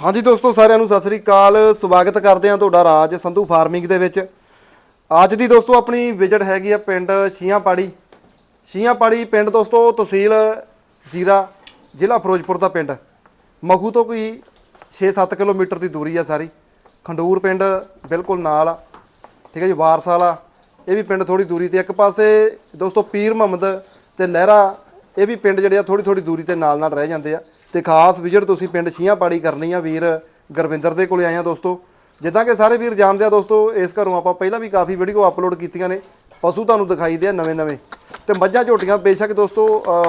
ਹਾਂਜੀ ਦੋਸਤੋ, ਸਾਰਿਆਂ ਨੂੰ ਸਤਿ ਸ੍ਰੀ ਅਕਾਲ। ਸਵਾਗਤ ਕਰਦੇ ਹਾਂ ਤੁਹਾਡਾ ਰਾਜ ਸੰਧੂ ਫਾਰਮਿੰਗ ਦੇ ਵਿੱਚ। ਅੱਜ ਦੀ ਦੋਸਤੋ, ਆਪਣੀ ਵਿਜ਼ਿਟ ਹੈਗੀ ਆ ਪਿੰਡ ਸ਼ੀਆਂਪਾੜੀ। ਸ਼ੀਆਂਪਾੜੀ ਪਿੰਡ ਦੋਸਤੋ, ਤਹਿਸੀਲ ਜੀਰਾ, ਜ਼ਿਲ੍ਹਾ ਫਿਰੋਜ਼ਪੁਰ ਦਾ ਪਿੰਡ। ਮਖੂ ਤੋਂ ਕੋਈ 6-7 ਕਿਲੋਮੀਟਰ ਦੀ ਦੂਰੀ ਆ ਸਾਰੀ। ਖੰਡੂਰ ਪਿੰਡ ਬਿਲਕੁਲ ਨਾਲ ਆ। ਠੀਕ ਹੈ ਜੀ ਵਾਰਸ ਵਾਲਾ ਇਹ ਵੀ ਪਿੰਡ ਥੋੜੀ ਦੂਰੀ ਤੇ ਇੱਕ ਪਾਸੇ ਦੋਸਤੋ, ਪੀਰ ਮੁਹੰਮਦ ਤੇ ਲਹਿਰਾ। ਇਹ ਵੀ ਪਿੰਡ ਜਿਹੜੇ ਆ ਥੋੜੀ ਥੋੜੀ ਦੂਰੀ ਤੇ ਨਾਲ ਨਾਲ ਰਹਿ ਜਾਂਦੇ ਆ। ਤੇ ਖਾਸ ਵਿਜ਼ਿਟ ਤੁਸੀਂ ਪਿੰਡ ਛੀਆਂਪਾੜੀ ਕਰਨੀ ਆ ਵੀਰ ਗੁਰਵਿੰਦਰ ਦੇ ਕੋਲੇ ਆਏ ਆ ਦੋਸਤੋ। ਜਿੱਦਾਂ ਕਿ ਸਾਰੇ ਵੀਰ ਜਾਣਦੇ ਆ ਦੋਸਤੋ, ਇਸ ਘਰੋਂ ਆਪਾਂ ਪਹਿਲਾਂ ਵੀ ਕਾਫੀ ਵੀਡੀਓ ਅਪਲੋਡ ਕੀਤੀਆਂ ਨੇ। ਪਸ਼ੂ ਤੁਹਾਨੂੰ ਦਿਖਾਈ ਦੇ ਆ ਨਵੇਂ ਨਵੇਂ ਤੇ ਮੱਝਾਂ ਝੋਟੀਆਂ ਬੇਸ਼ੱਕ ਦੋਸਤੋ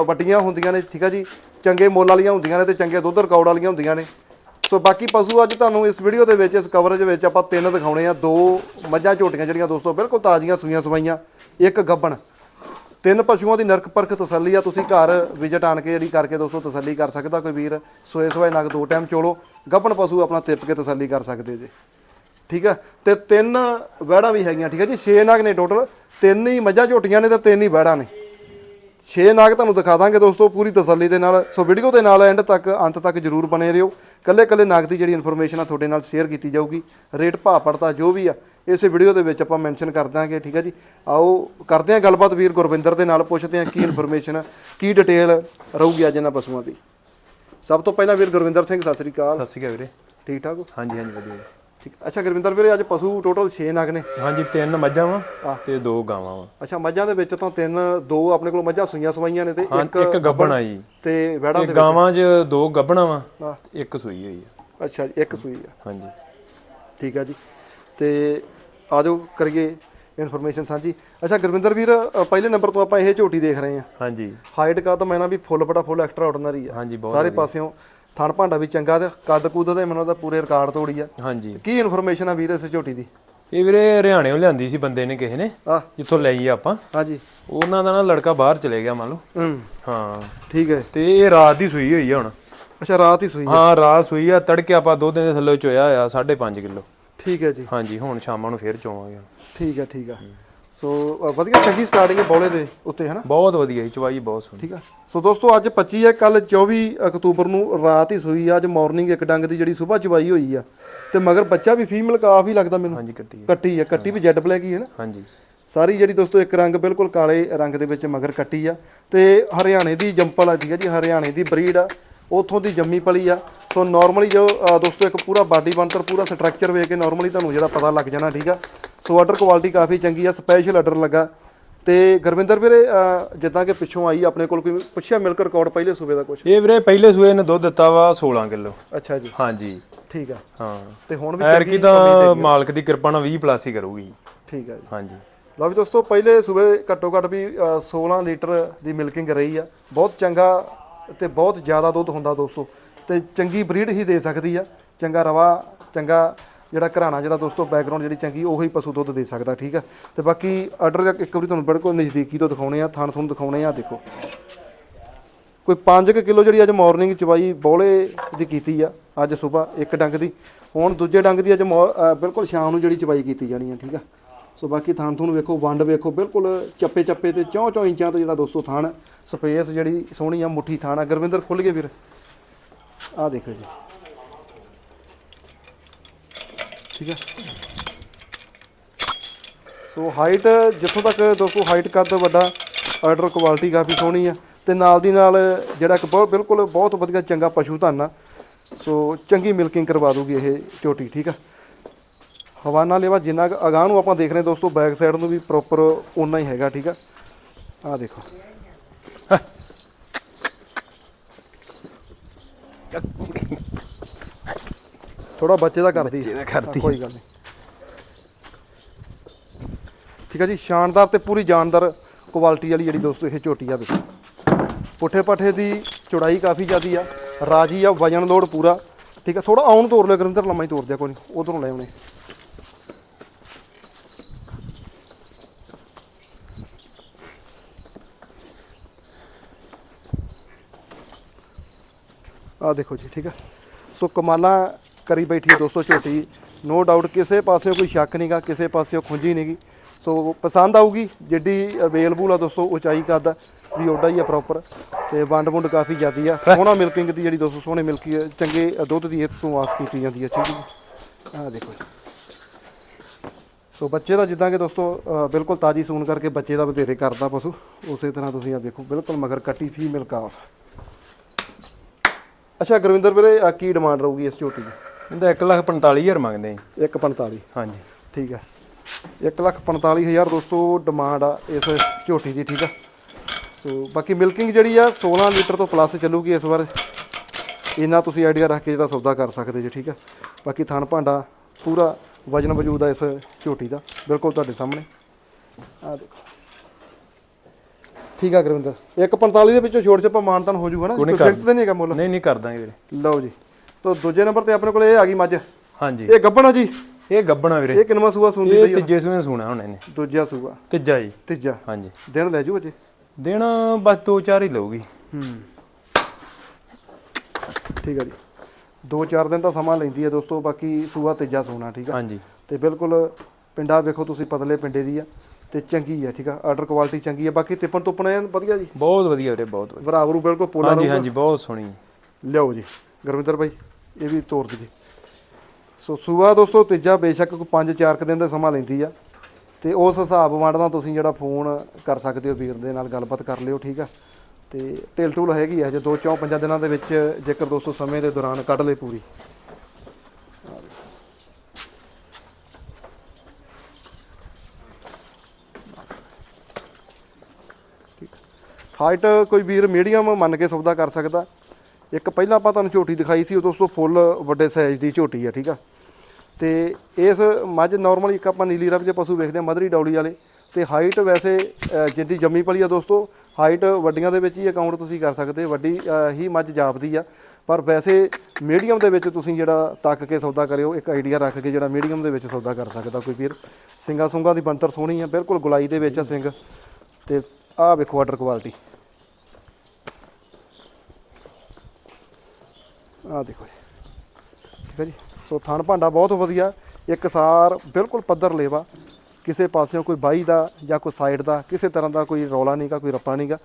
ਵੱਡੀਆਂ ਹੁੰਦੀਆਂ ਨੇ, ਠੀਕ ਆ ਜੀ? ਚੰਗੇ ਮੁੱਲ ਵਾਲੀਆਂ ਹੁੰਦੀਆਂ ਨੇ ਤੇ ਚੰਗੇ ਦੁੱਧ ਰਿਕਾਰਡ ਵਾਲੀਆਂ ਹੁੰਦੀਆਂ ਨੇ। ਸੋ ਬਾਕੀ ਪਸ਼ੂ ਅੱਜ ਤੁਹਾਨੂੰ ਇਸ ਵੀਡੀਓ ਦੇ ਵਿੱਚ, ਇਸ ਕਵਰੇਜ ਵਿੱਚ ਆਪਾਂ ਤਿੰਨ ਦਿਖਾਉਣੇ ਆ। ਦੋ ਮੱਝਾਂ ਝੋਟੀਆਂ ਜਿਹੜੀਆਂ ਦੋਸਤੋ, ਬਿਲਕੁਲ ਤਾਜ਼ੀਆਂ ਸੂਈਆਂ ਸਵਾਈਆਂ, ਇੱਕ ਗੱਬਣ। ਤਿੰਨ ਪਸ਼ੂਆਂ ਦੀ ਨਰਕ ਪਰਖ ਤਸੱਲੀ ਆ, ਤੁਸੀਂ ਘਰ ਵਿਜ਼ਿਟ ਆਣ ਕੇ ਜਿਹੜੀ ਕਰਕੇ ਦੋਸਤੋ ਤਸੱਲੀ ਕਰ ਸਕਦਾ ਕੋਈ ਵੀਰ। ਸੋਏ ਸਵਾਏ ਨਗ ਦੋ ਟਾਈਮ ਚੋਲੋ, ਗੱਭਣ ਪਸ਼ੂ ਆਪਣਾ ਤਿੱਪ ਕੇ ਤਸੱਲੀ ਕਰ ਸਕਦੇ ਜੇ। ਠੀਕ ਆ? ਤੇ ਤਿੰਨ ਵਹਿੜਾਂ ਵੀ ਹੈਗੀਆਂ, ਠੀਕ ਆ ਜੀ? 6 ਨਗ ਨੇ ਟੋਟਲ ਤਿੰਨ ਹੀ ਮੱਝਾਂ ਝੋਟੀਆਂ ਨੇ ਤੇ ਤਿੰਨ ਹੀ ਵਹਿੜਾਂ ਨੇ। 6 ਨਾਗ ਤੁਹਾਨੂੰ ਦਿਖਾ ਦਾਂਗੇ ਦੋਸਤੋ ਪੂਰੀ ਤਸੱਲੀ ਦੇ ਨਾਲ। ਸੋ ਵੀਡੀਓ ਦੇ ਨਾਲ ਐਂਡ ਤੱਕ ਅੰਤ ਤੱਕ ਜਰੂਰ ਬਣੇ ਰਹੋ। ਕੱਲੇ ਕੱਲੇ ਨਾਗ ਦੀ ਜਿਹੜੀ ਇਨਫੋਰਮੇਸ਼ਨ ਆ ਤੁਹਾਡੇ ਨਾਲ ਸ਼ੇਅਰ ਕੀਤੀ ਜਾਊਗੀ। ਰੇਟ ਭਾਅ ਪੜਤਾ ਜੋ ਵੀ ਆ ਇਸੇ ਵੀਡੀਓ ਦੇ ਵਿੱਚ ਆਪਾਂ ਮੈਂਸ਼ਨ ਕਰ ਦਾਂਗੇ ਠੀਕ ਆ ਜੀ? ਆਓ ਕਰਦੇ ਹਾਂ ਗੱਲਬਾਤ ਵੀਰ ਗੁਰਵਿੰਦਰ ਦੇ ਨਾਲ ਪੁੱਛਦੇ ਹਾਂ ਕੀ ਇਨਫੋਰਮੇਸ਼ਨ ਕੀ ਡਿਟੇਲ ਰਹੂਗੀ ਅੱਜ ਇਹਨਾਂ ਪਸ਼ੂਆਂ ਦੀ। ਸਭ ਤੋਂ ਪਹਿਲਾਂ ਵੀਰ ਗੁਰਵਿੰਦਰ ਸਿੰਘ ਸਤਿ ਸ੍ਰੀ ਅਕਾਲ। ਸਤਿ ਸ਼੍ਰੀ ਅਕਾਲ ਵੀਰੇ। ਠੀਕ ਠਾਕ ਹੋ? ਹਾਂਜੀ ਹਾਂਜੀ ਵਧੀਆ ਠੀਕ। ਅੱਛਾ ਗੁਰਵਿੰਦਰ ਵੀਰੇ ਅੱਜ ਪਸ਼ੂ ਟੋਟਲ 6 ਨਾਗ ਨੇ। ਹਾਂਜੀ ਤਿੰਨ ਮੱਝਾਂ ਵਾ ਤੇ ਦੋ ਗਾਵਾਂ ਵਾ। ਅੱਛਾ ਮੱਝਾਂ ਦੇ ਵਿੱਚ ਤਾਂ ਤਿੰਨ ਦੋ ਆਪਣੇ ਕੋਲ ਮੱਝਾਂ ਸੂਈਆਂ ਸਵਾਈਆਂ ਨੇ ਤੇ ਇੱਕ ਇੱਕ ਗੱਬਣ ਆ ਜੀ ਤੇ ਵੈੜਾਂ ਤੇ ਗਾਵਾਂ 'ਚ ਦੋ ਗੱਬਣਾ ਵਾ। ਇੱਕ ਸੂਈ ਹੋਈ ਆ। ਅੱਛਾ ਜੀ ਇੱਕ ਸੂਈ ਆ। ਹਾਂਜੀ। ਠੀਕ ਆ ਜੀ। ਤੇ ਆਜੋ ਕਰੀਏ ਇਨਫੋਰਮੇਸ਼ਨ ਸਾਂਝੀ। ਅੱਛਾ ਗੁਰਵਿੰਦਰ ਵੀਰ ਪਹਿਲੇ ਨੰਬਰ ਤੋਂ ਆਪਾਂ ਇਹ ਝੋਟੀ ਦੇਖ ਰਹੇ ਹਾਂ। ਹਾਂਜੀ। ਹਾਈਟ ਕਾ ਤਾਂ ਮੈਂ ਨਾ ਵੀ ਫੁੱਲ ਬੜਾ ਫੁੱਲ ਐਕਸਟਰਾ ਆਰਡੀਨਰੀ ਆ। ਹਾਂਜੀ ਬਹੁਤ ਸਾਰੇ ਪਾਸਿਓਂ ਥਣ ਭਾਂਡਾ ਵੀ ਚੰਗਾ ਤੇ ਕੱਦ ਕੁੱਦ ਦੇ ਮੈਨੂੰ ਦਾ ਪੂਰੇ ਰਿਕਾਰਡ ਤੋੜੀ ਆ। ਹਾਂਜੀ। ਕੀ ਇਨਫੋਰਮੇਸ਼ਨ ਆ ਵੀਰ ਇਸ ਝੋਟੀ ਦੀ? ਇਹ ਵੀਰੇ ਹਰਿਆਣੇੋਂ ਲਿਆਂਦੀ ਸੀ ਬੰਦੇ ਨੇ ਕਿਸੇ ਨੇ ਆ ਜਿੱਥੋਂ ਲਈ ਆਪਾਂ। ਹਾਂਜੀ। ਉਹਨਾਂ ਦਾ ਨਾ ਲੜਕਾ ਬਾਹਰ ਚਲੇ ਗਿਆ ਮੰਨ ਲਓ। ਹੂੰ। ਹਾਂ। ਠੀਕ ਹੈ। ਤੇ ਇਹ ਰਾਤ ਦੀ ਸੂਈ ਹੋਈ ਆ ਹੁਣ। ਅੱਛਾ ਰਾਤ ਹੀ ਸੂਈ ਆ। ਹਾਂ ਰਾਤ ਸੂਈ ਆ। ਤੜਕੇ ਆਪਾਂ ਦੋ ਦਿਨ ਦੇ ਥੱਲੇ ਚੋਇਆ ਆ 5.5 ਕਿਲੋ। ਠੀਕ ਹੈ ਜੀ। ਹਾਂਜੀ ਹੁਣ ਸ਼ਾਮਾਂ ਨੂੰ ਫੇਰ ਚੋਵਾਂਗੇ ਠੀਕ ਹੈ ਠੀਕ ਆ ਸੋ ਅ, ਵਧੀਆ ਚੰਗੀ ਸਟਾਰਟਿੰਗ ਹੈ ਬੌਲੇ ਦੇ ਉੱਤੇ ਹਨਾ ਬਹੁਤ ਵਧੀਆ ਜੀ ਚਵਾਈ ਬਹੁਤ ਸੋਹਣੀ। ਠੀਕ ਆ। ਸੋ ਦੋਸਤੋ ਅੱਜ 25 ਹੈ ਕੱਲ 24 ਅਕਤੂਬਰ ਨੂੰ ਰਾਤ ਹੀ ਸੂਈ ਆ ਅੱਜ ਮਾਰਨਿੰਗ ਇੱਕ ਡੰਗ ਦੀ ਜਿਹੜੀ ਸਵੇਰ ਚਵਾਈ ਹੋਈ ਆ। ਤੇ ਮਗਰ ਬੱਚਾ ਵੀ ਫੀਮੇਲ ਕਾਫੀ ਲੱਗਦਾ ਮੈਨੂੰ। ਹਾਂਜੀ ਕੱਟੀ ਆ। ਕੱਟੀ ਆ ਕੱਟੀ ਵੀ ਜੈਡ ਬਲੈਕ ਹੀ ਹੈ ਨਾ। ਹਾਂਜੀ। ਸਾਰੀ ਜਿਹੜੀ ਦੋਸਤੋ ਇੱਕ ਰੰਗ ਬਿਲਕੁਲ ਕਾਲੇ ਰੰਗ ਦੇ ਵਿੱਚ ਮਗਰ ਕੱਟੀ ਆ। ਤੇ ਹਰਿਆਣੇ ਦੀ ਜੰਪਲ ਆ ਠੀਕ ਹੈ ਜੀ ਹਰਿਆਣੇ ਦੀ ਬਰੀਡ ਆ। ਉਥੋਂ ਦੀ ਜੰਮੀ ਪਲੀ ਆ। ਸੋ ਨਾਰਮਲੀ ਜੋ ਅ, ਦੋਸਤੋ ਇੱਕ ਪੂਰਾ ਬਾਡੀ ਬਣਤਰ ਪੂਰਾ ਸਟਰਕਚਰ ਵੇਖ ਕੇ ਨਾਰਮਲੀ ਤੁਹਾਨੂੰ ਜਿਹੜਾ ਪਤਾ ਲੱਗ ਜਾਣਾ ਠੀਕ ਆ। ਸੋ ਆਰਡਰ ਕੁਆਲਿਟੀ ਕਾਫੀ ਚੰਗੀ ਆ ਸਪੈਸ਼ਲ ਆਰਡਰ ਲੱਗਾ। ਤੇ ਗੁਰਵਿੰਦਰ ਵੀਰੇ ਜਿੱਦਾਂ ਕਿ ਪਿੱਛੋਂ ਆਈ ਆਪਣੇ ਕੋਲ ਕੋਈ ਪੁੱਛਿਆ ਮਿਲਕ ਰਿਕਾਰਡ ਪਹਿਲੇ ਸੂਬੇ ਦਾ ਕੁਝ ਇਹ ਵੀਰੇ ਪਹਿਲੇ ਸੂਏ ਨੇ ਦੁੱਧ ਦਿੱਤਾ ਵਾ 16 ਕਿਲੋ। ਅੱਛਾ ਜੀ। ਹਾਂਜੀ। ਠੀਕ ਆ। ਹਾਂ। ਤੇ ਹੁਣ ਵੀ ਐਰ ਕੀ ਤਾਂ ਮਾਲਕ ਦੀ ਕਿਰਪਾ ਨਾਲ 20 ਪਲੱਸ ਹੀ ਕਰੂਗੀ। ਠੀਕ ਆ ਜੀ। ਹਾਂਜੀ। ਲਓ ਵੀ ਦੋਸਤੋ ਪਹਿਲੇ ਸੂਬੇ ਘੱਟੋ ਘੱਟ ਵੀ ਅ, 16 ਲੀਟਰ ਦੀ ਮਿਲਕਿੰਗ ਰਹੀ ਆ। ਬਹੁਤ ਚੰਗਾ ਤੇ ਬਹੁਤ ਜ਼ਿਆਦਾ ਦੁੱਧ ਹੁੰਦਾ ਦੋਸਤੋ। ਤੇ ਚੰਗੀ ਬਰੀਡ ਹੀ ਦੇ ਸਕਦੀ ਆ। ਚੰਗਾ ਰਵਾ ਚੰਗਾ ਜਿਹੜਾ ਘਰਾਣਾ ਜਿਹੜਾ ਦੋਸਤੋ ਬੈਕਗ੍ਰਾਉਂਡ ਜਿਹੜੀ ਚੰਗੀ, ਉਹੀ ਪਸ਼ੂ ਦੁੱਧ ਦੇ ਸਕਦਾ, ਠੀਕ ਆ? ਤੇ ਬਾਕੀ ਆਰਡਰ ਇੱਕ ਵਾਰੀ ਤੁਹਾਨੂੰ ਬਿਲਕੁਲ ਨਜ਼ਦੀਕੀ ਤੋਂ ਦਿਖਾਉਣੇ ਆ, ਥਾਣ ਤੁਹਾਨੂੰ ਦਿਖਾਉਣੇ ਆ ਦੇਖੋ। ਕੋਈ 5 ਕਿਲੋ ਜਿਹੜੀ ਅੱਜ ਮਾਰਨਿੰਗ ਚਵਾਈ ਬੋਲੇ ਦੀ ਕੀਤੀ ਆ, ਅੱਜ ਸਵੇਰ ਇੱਕ ਡੰਗ ਦੀ। ਹੁਣ ਦੂਜੇ ਡੰਗ ਦੀ ਅੱਜ ਮੌ- ਬਿਲਕੁਲ ਸ਼ਾਮ ਨੂੰ ਜਿਹੜੀ ਚਵਾਈ ਕੀਤੀ ਜਾਣੀ ਆ, ਠੀਕ ਆ? ਸੋ ਬਾਕੀ ਥਾਣ ਤੁਹਾਨੂੰ ਵੇਖੋ, ਵੰਡ ਵੇਖੋ, ਬਿਲਕੁਲ ਚੱਪੇ ਚੱਪੇ ਤੇ ਚੌਂ ਚੌਂ ਇੰਚਾਂ ਤੋਂ ਜਿਹੜਾ ਦੋਸਤੋ ਥਾਣ ਸਪੇਸ ਜਿਹੜੀ ਸੋਹਣੀ ਆ, ਮੁੱਠੀ ਥਾਣ ਆ। ਗੁਰਵਿੰਦਰ ਖੁੱਲ ਗਏ ਵੀਰ। ਆਹ ਦੇਖੋ ਜੀ। ਠੀਕ ਆ ਸੋ ਹਾਈਟ ਜਿੱਥੋਂ ਤੱਕ ਦੋਸਤੋ ਹਾਈਟ ਕੱਦ ਵੱਡਾ ਆਰਡਰ ਕੁਆਲਿਟੀ ਕਾਫੀ ਸੋਹਣੀ ਆ ਤੇ ਨਾਲ ਦੀ ਨਾਲ ਜਿਹੜਾ ਕਿ ਬਹੁਤ ਬਿਲਕੁਲ ਬਹੁਤ ਵਧੀਆ ਚੰਗਾ ਪਸ਼ੂ ਧਨ ਆ। ਸੋ ਚੰਗੀ ਮਿਲਕਿੰਗ ਕਰਵਾ ਦੂਗੀ ਇਹ ਝੋਟੀ ਠੀਕ ਆ। ਹਵਾਨਾ ਲੇਵਾ ਜਿੰਨਾ ਅਗਾਂਹ ਨੂੰ ਆਪਾਂ ਦੇਖ ਰਹੇ ਹਾਂ ਦੋਸਤੋ ਬੈਕ ਸਾਈਡ ਨੂੰ ਵੀ ਪ੍ਰੋਪਰ ਓਨਾ ਹੀ ਹੈਗਾ ਠੀਕ ਆ। ਆਹ ਦੇਖੋ। ਥੋੜਾ ਬੱਚੇ ਦਾ ਕਰਦੀ। ਬੱਚੇ ਦਾ ਕਰਦੀ। ਹਾਂ, ਕੋਈ ਗੱਲ ਨਹੀਂ ਠੀਕ ਆ ਜੀ ਸ਼ਾਨਦਾਰ ਤੇ ਪੂਰੀ ਜਾਨਦਾਰ ਕੁਆਲਿਟੀ ਵਾਲੀ ਜਿਹੜੀ ਦੋਸਤੋ ਇਹ ਝੋਟੀ ਆ ਦੇਖੋ ਪੁੱਠੇ ਪੱਠੇ ਦੀ ਚੌੜਾਈ ਕਾਫੀ ਜ਼ਿਆਦੀ ਆ ਰਾਜੀ ਆ ਵਜਨ ਲੋਡ ਪੂਰਾ। ਠੀਕ ਆ ਥੋੜਾ ਆਉਣ ਤੋਰ ਲਿਆ ਗੁਰਿੰਦਰ ਲੰਮਾ ਹੀ ਤੋਰ ਦਿਆ ਕੋਈ ਨਹੀਂ ਉਧਰੋਂ ਲੈ ਆਉਣੇ। ਆ ਦੇਖੋ ਜੀ ਠੀਕ ਆ। ਸੋ ਕਮਾਲਾਂ ਕਰੀ ਬੈਠੀ ਹੈ ਦੋਸਤੋ ਝੋਟੀ। ਨੋ ਡਾਊਟ ਕਿਸੇ ਪਾਸੇ ਕੋਈ ਸ਼ੱਕ ਨਹੀਂਗਾ ਕਿਸੇ ਪਾਸੇ ਖੁੰਝੀ ਨਹੀਂਗੀ ਸੋ ਪਸੰਦ ਆਊਗੀ ਜਿੱਡੀ ਅਵੇਲੇਬਲ ਆ ਦੋਸਤੋ ਉਚਾਈ ਕਰਦਾ ਵੀ ਓਡਾ ਹੀ ਆ ਪ੍ਰੋਪਰ ਤੇ ਵੰਡ ਵੁੰਡ ਕਾਫੀ ਜ਼ਿਆਦੀ ਆ। ਸੋਹਣਾ ਮਿਲਕਿੰਗ ਦੀ ਜਿਹੜੀ ਦੋਸਤੋ ਸੋਹਣੇ ਮਿਲਕੀ ਚੰਗੇ ਦੁੱਧ ਦੀ ਇਸ ਤੋਂ ਆਸ ਕੀਤੀ ਜਾਂਦੀ ਹੈ ਠੀਕ ਹੈ ਆ ਦੇਖੋ ਸੋ ਬੱਚੇ ਦਾ ਜਿੱਦਾਂ ਕਿ ਦੋਸਤੋ ਬਿਲਕੁਲ ਤਾਜੀ ਸੂਣ ਕਰਕੇ ਬੱਚੇ ਦਾ ਵਧੇਰੇ ਕਰਦਾ ਪਸ਼ੂ। ਉਸੇ ਤਰ੍ਹਾਂ ਤੁਸੀਂ ਆ ਦੇਖੋ ਬਿਲਕੁਲ ਮਗਰ ਕੱਟੀ ਫੀਮੇਲ ਕਾਫ ਅੱਛਾ ਗੁਰਵਿੰਦਰ ਵੀਰੇ ਕੀ ਡਿਮਾਂਡ ਰਹੂਗੀ ਇਸ ਝੋਟੀ ਦੀ? ਇਹਦਾ 1 ਲੱਖ 45000 ਮੰਗਦੇ ਆ 145 ਹਾਂਜੀ। ਠੀਕ ਹੈ। 145000 ਦੋਸਤੋ ਡਿਮਾਂਡ ਆ ਇਸ ਝੋਟੀ ਦੀ ਠੀਕ ਆ? ਸੋ ਬਾਕੀ ਮਿਲਕਿੰਗ ਜਿਹੜੀ ਆ 16 ਲੀਟਰ ਤੋਂ ਪਲੱਸ ਚੱਲੂਗੀ ਇਸ ਵਾਰ। ਇੰਨਾ ਤੁਸੀਂ ਆਈਡੀਆ ਰੱਖ ਕੇ ਜਿਹੜਾ ਸੌਦਾ ਕਰ ਸਕਦੇ ਜੀ ਠੀਕ ਆ? ਬਾਕੀ ਥਣ ਭਾਂਡਾ ਪੂਰਾ ਵਜਨ ਵਜੂਦ ਆ ਇਸ ਝੋਟੀ ਦਾ। ਬਿਲਕੁਲ ਤੁਹਾਡੇ ਸਾਹਮਣੇ। ਆ ਦੇਖੋ। ਠੀਕ ਆ ਗੁਰਵਿੰਦਰ। 145 ਦੇ ਵਿੱਚੋਂ ਛੋੜ ਛੱਪਾ ਮਾਨਤਨ ਹੋ ਜਾਊਗਾ ਨਾ। ਕੋਈ ਤੇ ਨਹੀਂ ਹੈਗਾ ਮੁੱਲ? ਨਹੀਂ ਨਹੀਂ ਕਰ ਦਾਂਗੇ ਵੀਰੇ। ਲਓ ਜੀ। ਤੋਂ ਦੂਜੇ ਨੰਬਰ ਤੇ ਆਪਣੇ ਕੋਲ ਇਹ ਆ ਗਈ ਮੱਝ। ਹਾਂਜੀ। ਇਹ ਗੱਬਣਾ ਜੀ? ਇਹ ਗੱਬਣਾ ਵੀਰੇ। ਇਹ ਕਿੰਨਵਾਂ ਸੂਆ ਸੁੰਦੀ ਇਹ ਪਈ ਆ? ਤੀਜੇ ਸੂਏ ਸੁਣਾ ਹੁਣ ਇਹਨੇ। ਦੂਜਾ ਸੂਆ। ਤੀਜਾ ਜੀ। ਤੀਜਾ। ਹਾਂਜੀ। ਦਿਨ ਲੈ ਜੂ ਅਜੇ? ਦਿਨ ਬਸ ਦੋ ਚਾਰ ਹੀ ਲਊਗੀ। ਹੂੰ। ਠੀਕ ਹੈ ਜੀ। ਦੋ ਚਾਰ ਦਿਨ ਤਾਂ ਸਮਾਂ ਲੈਂਦੀ ਹੈ ਦੋਸਤੋ ਬਾਕੀ ਸੂਆ ਤੀਜਾ ਸੋਨਾ ਠੀਕ ਆ? ਹਾਂਜੀ। ਤੇ ਬਿਲਕੁਲ ਪਿੰਡਾ ਵੇਖੋ ਤੁਸੀਂ ਪਤਲੇ ਪਿੰਡੇ ਦੀ ਆ ਤੇ ਚੰਗੀ ਆ ਠੀਕ ਆ? ਆਰਡਰ ਕੁਆਲਿਟੀ ਚੰਗੀ ਆ ਬਾਕੀ ਤਿੱਪਣ ਤੁੱਪਣ ਐਨ ਵਧੀਆ ਜੀ? ਬਹੁਤ ਵਧੀਆ ਵੀਰੇ ਬਹੁਤ ਵਧੀਆ। ਬਰਾਬਰੂ ਬਿਲਕੁਲ ਪੋਲਾ ਹਾਂਜੀ ਹਾਂਜੀ ਬਹੁਤ ਸੋਹਣੀ। ਲਿਆਓ ਜੀ। ਗੁਰਵਿੰਦਰ ਭਾਈ ਇਹ ਵੀ ਤੋਰ ਦਈਏ। ਸੋ ਸੂਆ ਦੋਸਤੋ, ਤੀਜਾ ਬੇਸ਼ੱਕ ਕੋਈ 5-4 ਦਿਨ ਦਾ ਸਮਾਂ ਲੈਂਦੀ ਆ। ਤੇ ਉਸ ਹਿਸਾਬ ਵੰਡਦਾ ਤੁਸੀਂ ਜਿਹੜਾ ਫੋਨ ਕਰ ਸਕਦੇ ਹੋ ਵੀਰ ਦੇ ਨਾਲ ਗੱਲਬਾਤ ਕਰ ਲਿਓ, ਠੀਕ ਆ? ਤੇ ਢਿਲ ਢੁਲ ਹੈਗੀ ਆ ਜੇ 2-4-5 ਦਿਨਾਂ ਦੇ ਵਿੱਚ ਜੇਕਰ ਦੋਸਤੋ ਸਮੇਂ ਦੇ ਦੌਰਾਨ ਕੱਢ ਲੇ ਪੂਰੀ। ਹਾਈਟ ਕੋਈ ਵੀਰ ਮੀਡੀਅਮ ਮੰਨ ਕੇ ਸੌਦਾ ਕਰ ਸਕਦਾ। ਇੱਕ ਪਹਿਲਾਂ ਆਪਾਂ ਤੁਹਾਨੂੰ ਝੋਟੀ ਦਿਖਾਈ ਸੀ ਉਹ ਦੋਸਤੋ ਫੁੱਲ ਵੱਡੇ ਸਾਈਜ਼ ਦੀ ਝੋਟੀ ਆ ਠੀਕ ਆ। ਤੇ ਇਸ ਮੱਝ ਨਾਰਮਲੀ ਇੱਕ ਆਪਾਂ ਨੀਲੀ ਰੰਗ ਦੇ ਪਸ਼ੂ ਵੇਖਦੇ ਆ ਮਧਰੀ ਡੌਲੀ ਵਾਲੇ। ਤੇ ਹਾਈਟ ਵੈਸੇ ਅ, ਜੰਮੀ ਪਲੀ ਆ ਦੋਸਤੋ ਹਾਈਟ ਵੱਡੀਆਂ ਦੇ ਵਿੱਚ ਹੀ ਅਕਾਊਂਟ ਤੁਸੀਂ ਕਰ ਸਕਦੇ ਵੱਡੀ ਹੀ ਮੱਝ ਜਾਪਦੀ ਆ। ਪਰ ਵੈਸੇ ਮੀਡੀਅਮ ਦੇ ਵਿੱਚ ਤੁਸੀਂ ਜਿਹੜਾ ਤੱਕ ਕੇ ਸੌਦਾ ਕਰਿਓ ਇੱਕ ਆਈਡੀਆ ਰੱਖ ਕੇ ਜਿਹੜਾ ਮੀਡੀਅਮ ਦੇ ਵਿੱਚ ਸੌਦਾ ਕਰ ਸਕਦਾ ਕੋਈ ਵੀਰ। ਸਿੰਗਾ ਸੁੰਗਾ ਦੀ ਬੰਤਰ ਸੋਹਣੀ ਆ ਬਿਲਕੁਲ ਗੁਲਾਈ ਦੇ ਵਿੱਚ ਆ ਸਿੰਘ। ਤੇ ਆਹ ਵੇਖੋ ਆਰਡਰ ਕੁਆਲਿਟੀ ਆਹ ਦੇਖੋ ਜੀ। ਠੀਕ ਹੈ ਜੀ। ਸੋ ਥਣ ਭਾਂਡਾ ਬਹੁਤ ਵਧੀਆ। ਇੱਕ ਸਾਰ ਬਿਲਕੁਲ ਪੱਧਰ ਲੇਵਾ। ਕਿਸੇ ਪਾਸਿਓਂ ਕੋਈ ਬਾਈ ਦਾ ਜਾਂ ਕੋਈ ਸਾਈਡ ਦਾ, ਕਿਸੇ ਤਰ੍ਹਾਂ ਦਾ ਕੋਈ ਰੌਲਾ ਨਹੀਂਗਾ ਕੋਈ ਰੱਪਾ ਨਹੀਂਗਾ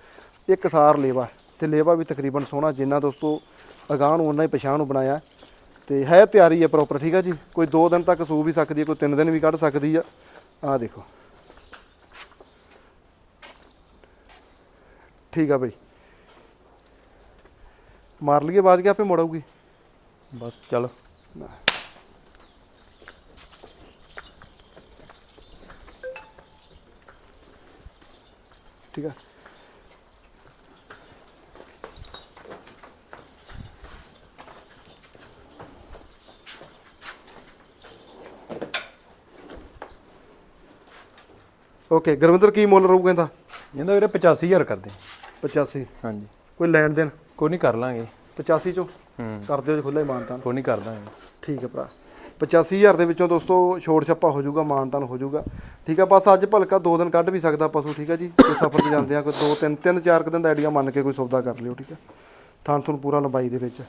ਇੱਕ ਸਾਰ ਲੇਵਾ। ਤੇ ਲੇਵਾ ਵੀ ਤਕਰੀਬਨ ਸੋਹਣਾ, ਜਿੰਨਾ ਦੋਸਤੋ ਅਗਾਹ ਨੂੰ ਉਹਨਾਂ ਹੀ ਪਛਾਣ ਨੂੰ ਬਣਾਇਆ। ਤੇ ਹੈ ਤਿਆਰੀ ਹੈ ਪ੍ਰੋਪਰ ਠੀਕ ਹੈ ਜੀ। ਕੋਈ 2 ਦਿਨ ਤੱਕ ਸੂ ਵੀ ਸਕਦੀ ਹੈ ਕੋਈ 3 ਦਿਨ ਵੀ ਕੱਢ ਸਕਦੀ ਆ। ਆਹ ਦੇਖੋ। ਠੀਕ ਆ ਬਈ। ਮਾਰ ਲਈਏ ਬਾਜ ਕੇ ਆਪੇ ਮੁੜ ਆਊਗੀ? ਬਸ। ਚਲੋ। ਠੀਕ ਆ। ਓਕੇ ਗੁਰਵਿੰਦਰ ਕੀ ਮੁੱਲ ਰਹੂਗਾ ਇਹਦਾ ਇਹਦਾ ਵੀਰੇ 85000 ਕਰਦੇ। 85 ਹਾਂਜੀ। ਕੋਈ ਲੈਣ ਦੇਣ? ਕੋਈ ਨਹੀਂ ਕਰ ਲਾਂਗੇ। 85 ਚੋਂ ਹੂੰ। ਕਰ ਦਿਓ ਜੀ ਖੁੱਲਾ ਹੀ ਮਾਨਤਾਨ। ਕੋਈ ਨਹੀਂ ਕਰ ਦਾਂਗੇ ਠੀਕ ਹੈ ਭਰਾ। 85000 ਦੇ ਵਿੱਚੋਂ ਦੋਸਤੋ ਛੋੜ ਛੱਪਾ ਹੋ ਜਾਊਗਾ ਮਾਨਤਾਨ ਹੋ ਜਾਊਗਾ। ਠੀਕ ਹੈ ਬਸ ਅੱਜ ਭਲਕਾ ਦੋ ਦਿਨ ਕੱਢ ਵੀ ਸਕਦਾ ਪਸ਼ੂ ਠੀਕ ਹੈ ਜੀ। ਕੋਈ ਸਫ਼ਰ ਤੇ ਜਾਂਦੇ ਆ ਕੋਈ ਦੋ ਤਿੰਨ ਤਿੰਨ ਚਾਰ ਕੁ ਦਿਨ ਦਾ ਆਈਡੀਆ ਮੰਨ ਕੇ ਕੋਈ ਸੌਦਾ ਕਰ ਲਿਓ ਠੀਕ ਹੈ ਥਾਂ ਤੁਹਾਨੂੰ ਪੂਰਾ ਲੰਬਾਈ ਦੇ ਵਿੱਚ।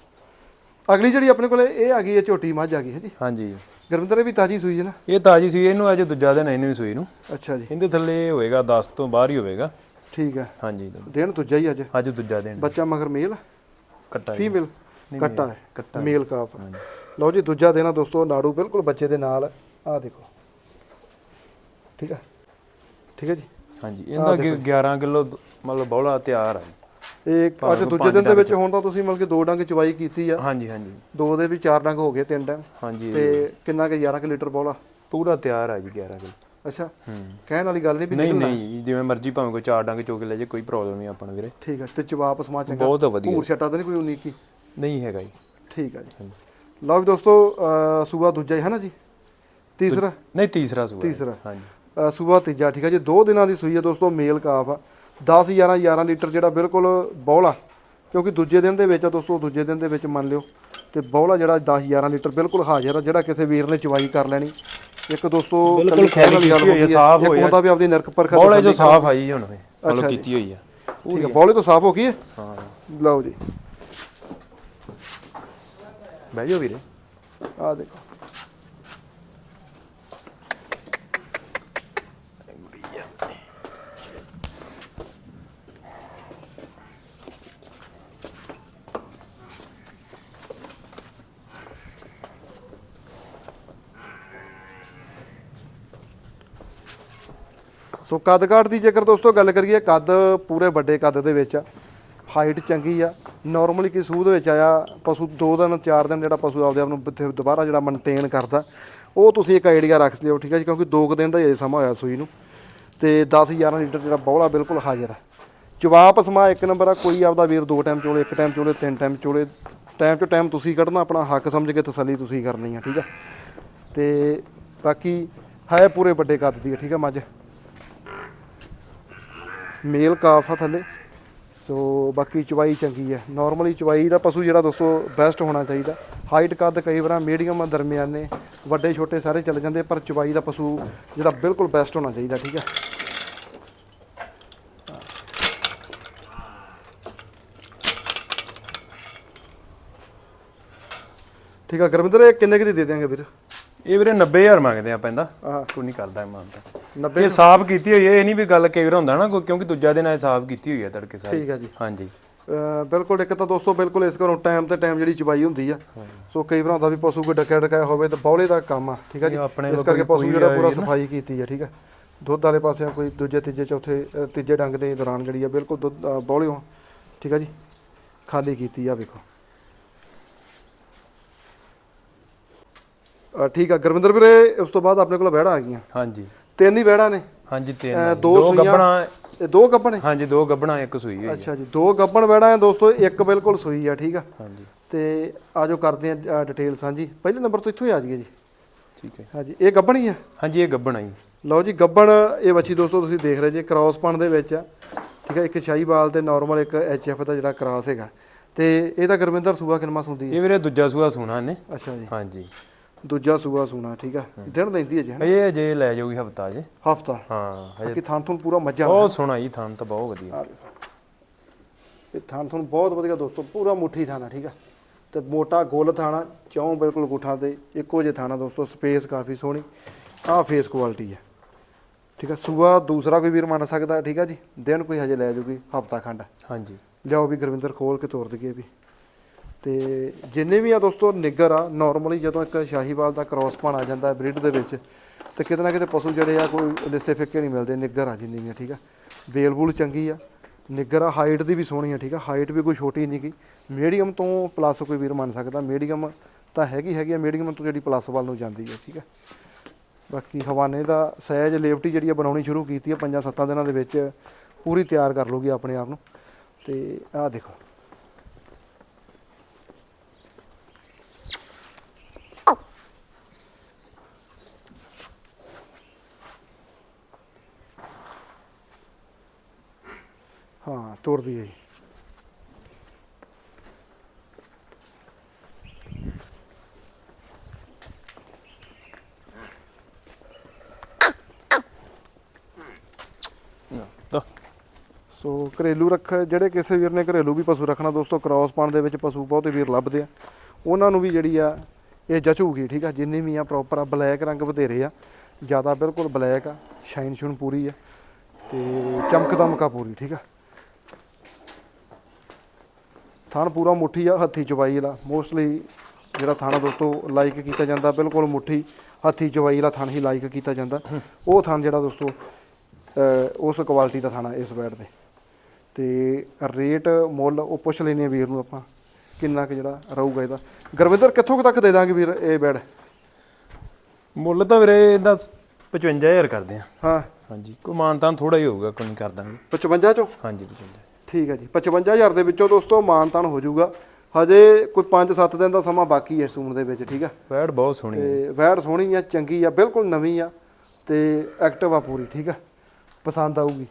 ਅਗਲੀ ਜਿਹੜੀ ਆਪਣੇ ਕੋਲੇ ਇਹ ਆ ਗਈ ਹੈ ਝੋਟੀ ਮੱਝ ਆ ਗਈ ਹੈ ਜੀ। ਹਾਂਜੀ। ਗੁਰਵਿੰਦਰ ਇਹ ਵੀ ਤਾਜੀ ਸੂਈ ਹੈ ਨਾ? ਇਹ ਤਾਜੀ ਸੀ ਇਹਨੂੰ ਅੱਜ ਦੂਜਾ ਦਿਨ ਇਹਨੂੰ ਵੀ ਸੂਈ ਨੂੰ। ਅੱਛਾ ਜੀ। ਇਹਦੇ ਥੱਲੇ ਹੋਏਗਾ 10 ਤੋਂ ਬਾਹਰ ਹੀ ਹੋਵੇਗਾ। ਠੀਕ ਹੈ। ਹਾਂਜੀ। ਦਿਨ ਦੂਜਾ ਹੀ ਅੱਜ। ਅੱਜ ਦੂਜਾ ਦਿਨ। ਬੱਚਾ ਮਗਰ ਮੇਲ। ਕੱਟਾ ਜੀ। ਫੀਮੇਲ ਕੱਟਾ ਹੈ। ਮੇਲ ਕਾਫ ਲਓ ਜੀ ਦੂਜਾ ਆ ਦੋਸਤੋ ਨਾੜੂ ਬਿਲਕੁਲ ਬੱਚੇ ਦੇ ਨਾਲ। ਆ ਦੇਖੋ। ਠੀਕ ਹੈ ਠੀਕ ਹੈ ਜੀ? ਹਾਂਜੀ ਇਹਦਾ ਗਿ- 11 ਕਿਲੋ ਮਤਲਬ ਬੌਲਾ ਤਿਆਰ ਹੈ ਇਹ ਅੱਜ ਦੂਜੇ ਦਿਨ ਦੇ ਵਿੱਚ ਹੁਣ ਤਾਂ ਤੁਸੀਂ ਮਤਲਬ ਕਿ ਦੋ ਡੰਗ ਚਵਾਈ ਕੀਤੀ ਆ। ਹਾਂਜੀ ਹਾਂਜੀ। ਦੋ ਦੇ ਵੀ ਚਾਰ ਡੰਗ ਹੋ ਗਏ ਤਿੰਨ ਡੰਗ। ਹਾਂਜੀ ਤੇ ਕਿੰਨਾ ਕਿ 11 ਕਿ ਲੀਟਰ ਬੋਲਾ? ਪੂਰਾ ਤਿਆਰ ਹੈ ਜੀ 11 ਕਿਲੋ। ਅੱਛਾ। ਕਹਿਣ ਵਾਲੀ ਗੱਲ ਨਹੀਂ ਵੀ ਨਹੀਂ। ਨਹੀਂ ਜਿਵੇਂ ਮਰਜ਼ੀ ਭਾਵੇਂ ਕੋਈ ਚਾਰ ਡੰਗ ਚੋਕ ਲੈ ਜੇ ਕੋਈ ਪ੍ਰੋਬਲਮ ਨਹੀਂ ਆਪਾਂ ਨੂੰ ਵੀਰੇ। ਠੀਕ ਹੈ ਤੇ ਜਵਾਬ ਸਮਾ ਚੰਗਾ। ਬਹੁਤ ਵਧੀਆ। ਭੂਰ ਛੱਟਾ ਤਾਂ ਨਹੀਂ ਕੋਈ ਉਨੀ ਕੀ ਨਹੀਂ ਹੈਗਾ ਜੀ। ਠੀਕ ਹੈ ਜੀ। ਲਓ ਵੀ ਦੋਸਤੋ ਸੂਆ ਦੂਜਾ ਹੀ ਹੈ ਨਾ ਜੀ? ਤੀਸਰਾ? ਨਹੀਂ ਤੀਸਰਾ ਹੈ। ਤੀਸਰਾ। ਹਾਂਜੀ। ਸੂਆ ਤੀਜਾ ਠੀਕ ਹੈ ਜੀ। ਦੋ ਦਿਨਾਂ ਦੀ ਸੂਈ ਹੈ ਦੋਸਤੋ ਮੇਲ ਕਾਫ ਆ। 10 11 11 ਲੀਟਰ ਜਿਹੜਾ ਬਿਲਕੁਲ ਬੌਲਾ ਕਿਉਂਕਿ ਦੂਜੇ ਦਿਨ ਦੇ ਵਿੱਚ ਆ ਦੋਸਤੋ ਦੂਜੇ ਦਿਨ ਦੇ ਵਿੱਚ ਮੰਨ ਲਿਓ। ਤੇ ਬੌਲਾ ਜਿਹੜਾ 10 11 ਲੀਟਰ ਬਿਲਕੁਲ ਹਾਜ਼ਰ ਆ ਜਿਹੜਾ ਕਿਸੇ ਵੀਰ ਨੇ ਚਵਾਈ ਕਰ ਲੈਣੀ। ਇੱਕ ਦੋਸਤੋ ਬਿਲਕੁਲ ਖੈਰੀ ਕੀਤੀ ਹੋਈ ਹੈ, ਸਾਫ਼ ਇੱਕ ਹੋਈ ਹੈ। ਹੁੰਦਾ ਵੀ ਆਪਦੀ ਨਰਕ ਪਰਖ ਬੌਲੇ ਜੋ ਸਾਫ਼ ਆਈ ਹੁਣ ਮਤਲਬ ਕੀਤੀ ਹੋਈ ਆ ਠੀਕ ਹੈ ਬੌਲੇ ਤੋਂ ਸਾਫ਼ ਹੋ ਗਈ ਹੈ? ਹਾਂ। ਲਓ ਜੀ। ਬਹਿ ਜਾਓ ਵੀਰੇ। ਆ ਦੇਖੋ। ਸੋ ਕੱਦ ਕਾਠ ਦੀ ਜੇਕਰ ਦੋਸਤੋ ਗੱਲ ਕਰੀਏ ਕੱਦ ਪੂਰੇ ਵੱਡੇ ਕੱਦ ਦੇ ਵਿੱਚ ਆ। ਹਾਈਟ ਚੰਗੀ ਆ। ਨਾਰਮਲੀ ਕਿ ਸੂਹ ਦੇ ਵਿੱਚ ਆਇਆ ਪਸ਼ੂ 2 ਦਿਨ 4 ਦਿਨ ਜਿਹੜਾ ਪਸ਼ੂ ਆਪਦੇ ਆਪ ਨੂੰ ਇੱਥੇ ਦੁਬਾਰਾ ਜਿਹੜਾ ਮੇਨਟੇਨ ਕਰਦਾ ਉਹ ਤੁਸੀਂ ਇੱਕ ਆਈਡੀਆ ਰੱਖ ਲਿਓ ਠੀਕ ਹੈ ਜੀ ਕਿਉਂਕਿ 2 ਦਿਨ ਦਾ ਹੀ ਸਮਾਂ ਹੋਇਆ ਸੂਈ ਨੂੰ। ਤੇ 10 11 ਲੀਟਰ ਜਿਹੜਾ ਬੌਲਾ ਬਿਲਕੁਲ ਹਾਜ਼ਰ ਆ। ਜਵਾਬ ਸਮਾ ਇੱਕ ਨੰਬਰ ਆ ਕੋਈ ਆਪਦਾ ਵੀਰ ਦੋ ਟਾਈਮ ਚੋਲੇ ਇੱਕ ਟਾਈਮ ਚੋਲੇ ਤਿੰਨ ਟਾਈਮ ਚੋਲੇ ਟਾਈਮ ਟੂ ਟਾਈਮ ਤੁਸੀਂ ਕੱਢਣਾ ਆਪਣਾ ਹੱਕ ਸਮਝ ਕੇ ਤਸੱਲੀ ਤੁਸੀਂ ਕਰਨੀ ਆ ਠੀਕ ਆ। ਤੇ ਬਾਕੀ ਹੈ ਪੂਰੇ ਵੱਡੇ ਕੱਦ ਦੀ ਆ, ਠੀਕ ਆ ਮੱਝ? ਮੇਲ ਕਾਫ ਆ ਥੱਲੇ। ਸੋ ਬਾਕੀ ਚਵਾਈ ਚੰਗੀ ਹੈ ਨਾਰਮਲੀ ਚਵਾਈ ਦਾ ਪਸ਼ੂ ਜਿਹੜਾ ਦੋਸਤੋ ਬੈਸਟ ਹੋਣਾ ਚਾਹੀਦਾ। ਹਾਈਟ ਕੱਦ ਕਈ ਵਾਰ ਮੀਡੀਅਮ ਦਰਮਿਆਨੇ ਵੱਡੇ ਛੋਟੇ ਸਾਰੇ ਚਲੇ ਜਾਂਦੇ, ਪਰ ਚਵਾਈ ਦਾ ਪਸ਼ੂ ਜਿਹੜਾ ਬਿਲਕੁਲ ਬੈਸਟ ਹੋਣਾ ਚਾਹੀਦਾ, ਠੀਕ ਹੈ ਠੀਕ ਆ ਗੁਰਵਿੰਦਰ ਇਹ ਕਿੰਨੇ ਕੁ ਦੀ ਦੇ ਦਿਆਂਗੇ ਵੀਰ? ਇਹ ਵੀਰੇ 90000 ਮੰਗਦੇ ਆ ਪੈਂਦਾ ਆਹ। ਕੋਈ ਨਹੀਂ ਕਰਦਾ ਇਮਾਨ ਤਾਂ 90 ਇਹ ਸਾਫ਼ ਕੀਤੀ ਹੋਈ ਹੈ ਇਹ ਨਹੀਂ ਵੀ ਗੱਲ ਕਈ ਵਾਰ ਹੁੰਦਾ ਨਾ ਕੋਈ ਕਿਉਂਕਿ ਦੂਜਾ ਦਿਨ ਇਹ ਸਾਫ਼ ਕੀਤੀ ਹੋਈ ਹੈ ਤੜਕੇ ਸਾਰੀ। ਠੀਕ ਆ ਜੀ। ਹਾਂਜੀ। ਬਿਲਕੁਲ ਇੱਕ ਤਾਂ ਦੋਸਤੋ ਬਿਲਕੁਲ ਇਸ ਘਰੋਂ ਟਾਈਮ ਤੇ ਟਾਈਮ ਜਿਹੜੀ ਚਵਾਈ ਹੁੰਦੀ ਆ। ਸੋ ਕਈ ਵਾਰ ਹੁੰਦਾ ਵੀ ਪਸ਼ੂ ਕੋਈ ਡਕਿਆ ਡਕਾਇਆ ਹੋਵੇ ਤਾਂ ਬੌਲੇ ਦਾ ਕੰਮ ਆ ਠੀਕ ਆ ਜੀ? ਇਸ ਕਰਕੇ ਪਸ਼ੂ ਜਿਹੜਾ ਪੂਰਾ ਹੈ। ਸਫ਼ਾਈ ਕੀਤੀ ਆ ਠੀਕ ਆ? ਦੁੱਧ ਵਾਲੇ ਪਾਸੇ ਕੋਈ ਦੂਜੇ ਤੀਜੇ ਚੌਥੇ ਤੀਜੇ ਡੰਗ ਦੇ ਦੌਰਾਨ ਜਿਹੜੀ ਆ ਬਿਲਕੁਲ ਦੁੱਧ ਬੌਲਿਓ ਠੀਕ ਆ ਜੀ? ਖਾਲੀ ਕੀਤੀ ਆ ਵੇਖੋ। ਠੀਕ ਆ। ਗੁਰਵਿੰਦਰ ਵੀਰੇ ਉਸ ਤੋਂ ਬਾਅਦ ਆਪਣੇ ਕੋਲ ਵਹਿੜਾ ਆ ਗਈਆਂ। ਹਾਂਜੀ। ਤਿੰਨ ਹੀ ਵਹਿੜਾ ਨੇ। ਹਾਂਜੀ ਤਿੰਨ ਦੋ ਗੱਬਣਾ ਇਹ ਦੋ ਗੱਬਣ ਨੇ? ਹਾਂਜੀ ਦੋ ਗੱਬਣਾ ਇੱਕ ਸੂਈ ਹੋਈ ਹੈ। ਅੱਛਾ ਜੀ ਦੋ ਗੱਬਣ ਵਹਿੜਾ ਆ ਦੋਸਤੋ ਇੱਕ ਬਿਲਕੁਲ ਸੂਈ ਆ ਠੀਕ ਆ। ਹਾਂਜੀ। ਤੇ ਆਜੋ ਕਰਦੇ ਆ ਡਿਟੇਲ ਸਾਂਝੀ ਪਹਿਲੇ ਨੰਬਰ ਤੋਂ ਇੱਥੋਂ ਹੀ ਆ ਜਾਈਏ ਜੀ। ਠੀਕ ਹੈ। ਹਾਂਜੀ ਇਹ ਗੱਬਣ ਹੀ ਆ? ਹਾਂਜੀ ਇਹ ਗੱਬਣਾ ਜੀ। ਲਓ ਜੀ ਗੱਬਣ ਇਹ ਬੱਚੀ ਦੋਸਤੋ ਤੁਸੀਂ ਦੇਖ ਰਹੇ ਜੇ ਕ੍ਰਾਸ ਪਣ ਦੇ ਵਿੱਚ ਆ। ਠੀਕ ਹੈ ਇੱਕ ਸ਼ਾਹੀਵਾਲ ਤੇ ਨਾਰਮਲ ਇੱਕ ਐਚਐਫ ਦਾ ਜਿਹੜਾ ਕ੍ਰਾਸ ਹੈਗਾ। ਤੇ ਇਹਦਾ ਗੁਰਵਿੰਦਰ ਸੂਆ ਕਿੰਨਾ ਹੁੰਦੀ ਹੈ? ਇਹ ਵੀਰੇ ਦੂਜਾ ਸੂਆ ਸੋਣਾ ਇਹਨੇ। ਅੱਛਾ ਜੀ। ਹਾਂਜੀ। ਦੂਜਾ ਸੂਆ ਸੂਣਾ ਠੀਕ ਆ? ਦਿਨ ਲੈਂਦੀ ਹੈ ਜੀ ਇਹ ਅਜੇ ਲੈ ਜਾਊਗੀ ਹਫਤਾ ਜੇ ਹਫਤਾ? ਹਾਂ ਹਜੇ ਕਿ ਥਾਂ ਤੋਂ ਪੂਰਾ ਮੱਝਾ ਬਹੁਤ ਸੋਹਣਾ ਜੀ ਥਣ ਤਾਂ ਬਹੁਤ ਵਧੀਆ। ਇਹ ਥਾਂ ਤੁਹਾਨੂੰ ਬਹੁਤ ਵਧੀਆ ਦੋਸਤੋ ਪੂਰਾ ਮੁੱਠੀ ਥਾਣਾ ਠੀਕ ਆ? ਤੇ ਮੋਟਾ ਗੋਲ ਥਾਣਾ ਚੌਂ ਬਿਲਕੁਲ ਗੁੱਠਾਂ ਤੇ ਇੱਕੋ ਜਿਹੇ ਥਾਣਾ ਦੋਸਤੋ ਸਪੇਸ ਕਾਫੀ ਸੋਹਣੀ ਆਹ ਫੇਸ ਕੁਆਲਿਟੀ ਆ। ਠੀਕ ਆ ਸੂਆ ਦੂਸਰਾ ਕੋਈ ਵੀਰ ਮੰਨ ਸਕਦਾ ਠੀਕ ਆ ਜੀ? ਦਿਨ ਕੋਈ ਹਜੇ ਲੈ ਜੂਗੀ ਹਫਤਾ ਖੰਡ। ਹਾਂਜੀ। ਲਿਆਓ ਵੀ ਗੁਰਵਿੰਦਰ ਖੋਲ ਕੇ ਤੋਰ ਦਈਏ ਵੀ। ਤੇ ਜਿੰਨੇ ਵੀ ਆ ਦੋਸਤੋ ਨਿੱਗਰ ਆ ਨਾਰਮਲੀ ਜਦੋਂ ਇੱਕ ਸ਼ਾਹੀਵਾਲ ਦਾ ਕ੍ਰਾਸ ਪਾਣ ਆ ਜਾਂਦਾ ਬਰੀਡ ਦੇ ਵਿੱਚ, ਤੇ ਕਿਤੇ ਨਾ ਕਿਤੇ ਪਸ਼ੂ ਜਿਹੜੇ ਆ ਕੋਈ ਲਿਸੇ ਫਿੱਕੇ ਨਹੀਂ ਮਿਲਦੇ ਨਿੱਗਰ ਆ ਜਿੰਨੀ ਵੀ ਆ, ਠੀਕ ਆ? ਬੇਲ ਬੂਲ ਚੰਗੀ ਆ ਨਿੱਗਰ ਆ ਹਾਈਟ ਦੀ ਵੀ ਸੋਹਣੀ ਆ, ਠੀਕ ਆ? ਹਾਈਟ ਵੀ ਕੋਈ ਛੋਟੀ ਨਹੀਂ ਗਈ ਮੀਡੀਅਮ ਤੋਂ ਪਲੱਸ ਕੋਈ ਵੀਰ ਮੰਨ ਸਕਦਾ ਮੀਡੀਅਮ ਤਾਂ ਹੈਗੀ ਹੈਗੀ ਆ ਮੀਡੀਅਮ ਤੋਂ ਜਿਹੜੀ ਪਲੱਸ ਵੱਲ ਨੂੰ ਜਾਂਦੀ ਹੈ ਠੀਕ ਆ? ਬਾਕੀ ਹਵਾਨੇ ਦਾ ਸਹਿਜ ਲੇਵਟੀ ਜਿਹੜੀ ਆ ਬਣਾਉਣੀ ਸ਼ੁਰੂ ਕੀਤੀ ਆ, ਪੰਜਾਂ ਸੱਤਾਂ ਦਿਨਾਂ ਦੇ ਵਿੱਚ ਪੂਰੀ ਤਿਆਰ ਕਰ ਲੂਗੀ ਆਪਣੇ ਆਪ ਨੂੰ। ਤੇ ਆਹ ਦੇਖੋ। ਹਾਂ ਤੋੜਦੀ ਹੈ ਸੋ ਘਰੇਲੂ ਰੱਖ ਜਿਹੜੇ ਕਿਸੇ ਵੀਰ ਨੇ ਘਰੇਲੂ ਵੀ ਪਸ਼ੂ ਰੱਖਣਾ ਦੋਸਤੋ ਕ੍ਰਾਸ ਪਾਣ ਦੇ ਵਿੱਚ ਪਸ਼ੂ ਬਹੁਤੇ ਵੀਰ ਲੱਭਦੇ ਆ। ਉਹਨਾਂ ਨੂੰ ਵੀ ਜਿਹੜੀ ਆ ਇਹ ਜਚੂਗੀ ਠੀਕ ਆ? ਜਿੰਨੇ ਵੀ ਆ ਪ੍ਰੋਪਰ ਆ ਬਲੈਕ ਰੰਗ ਵਧੇਰੇ ਆ। ਜ਼ਿਆਦਾ ਬਿਲਕੁਲ ਬਲੈਕ ਆ ਸ਼ਾਈਨ ਸ਼ੂਨ ਪੂਰੀ ਆ। ਤੇ ਚਮਕ ਦਮਕਾ ਪੂਰੀ ਠੀਕ ਆ? ਥਣ ਪੂਰਾ ਮੁੱਠੀ ਆ ਹੱਥੀ ਚਵਾਈ ਵਾਲਾ। ਮੋਸਟਲੀ ਜਿਹੜਾ ਥਾਣਾ ਦੋਸਤੋ ਲਾਈਕ ਕੀਤਾ ਜਾਂਦਾ ਬਿਲਕੁਲ ਮੁੱਠੀ ਹੱਥੀ ਚਵਾਈ ਵਾਲਾ ਥਣ ਹੀ ਲਾਈਕ ਕੀਤਾ ਜਾਂਦਾ। ਉਹ ਥਣ ਜਿਹੜਾ ਦੋਸਤੋ ਉਸ ਕੁਆਲਿਟੀ ਦਾ ਥਾਣਾ ਇਸ ਬੈਡ ਦੇ। ਤੇ ਰੇਟ ਮੁੱਲ ਉਹ ਪੁੱਛ ਲੈਨੇ ਵੀਰ ਨੂੰ ਆਪਾਂ ਕਿੰਨਾ ਕੁ ਜਿਹੜਾ ਰਹੂਗਾ ਇਹਦਾ। ਗੁਰਵਿੰਦਰ ਕਿੱਥੋਂ ਤੱਕ ਦੇ ਦਾਂਗੇ ਵੀਰ ਇਹ ਬੈਡ ਮੁੱਲ ਤਾਂ ਵੀਰੇ ਇਹਦਾ 55000 ਕਰਦੇ ਆ। ਹਾਂ। ਹਾਂਜੀ ਕੋਈ ਮਾਨਤਾਂ ਥੋੜਾ ਹੀ ਹੋਊਗਾ ਕੋਈ ਨਹੀਂ ਕਰ ਦਾਂਗੇ। 55 ਚੋਂ? ਹਾਂਜੀ 55 ਠੀਕ ਹੈ ਜੀ। 55000 ਦੇ ਵਿੱਚੋਂ ਦੋਸਤੋ ਮਾਨਤਾਨ ਹੋ ਜਾਊਗਾ। ਹਜੇ ਕੋਈ 5-7 ਦਿਨ ਦਾ ਸਮਾਂ ਬਾਕੀ ਹੈ ਸੂਣ ਦੇ ਵਿੱਚ ਠੀਕ ਆ ਬੈਡ ਬਹੁਤ ਸੋਹਣੀ ਹੈ ਤੇ ਵੈੜ ਸੋਹਣੀ ਆ ਚੰਗੀ ਆ ਬਿਲਕੁਲ ਨਵੀਂ ਆ ਤੇ ਐਕਟਿਵ ਆ ਪੂਰੀ ਠੀਕ ਆ ਪਸੰਦ ਆਊਗੀ।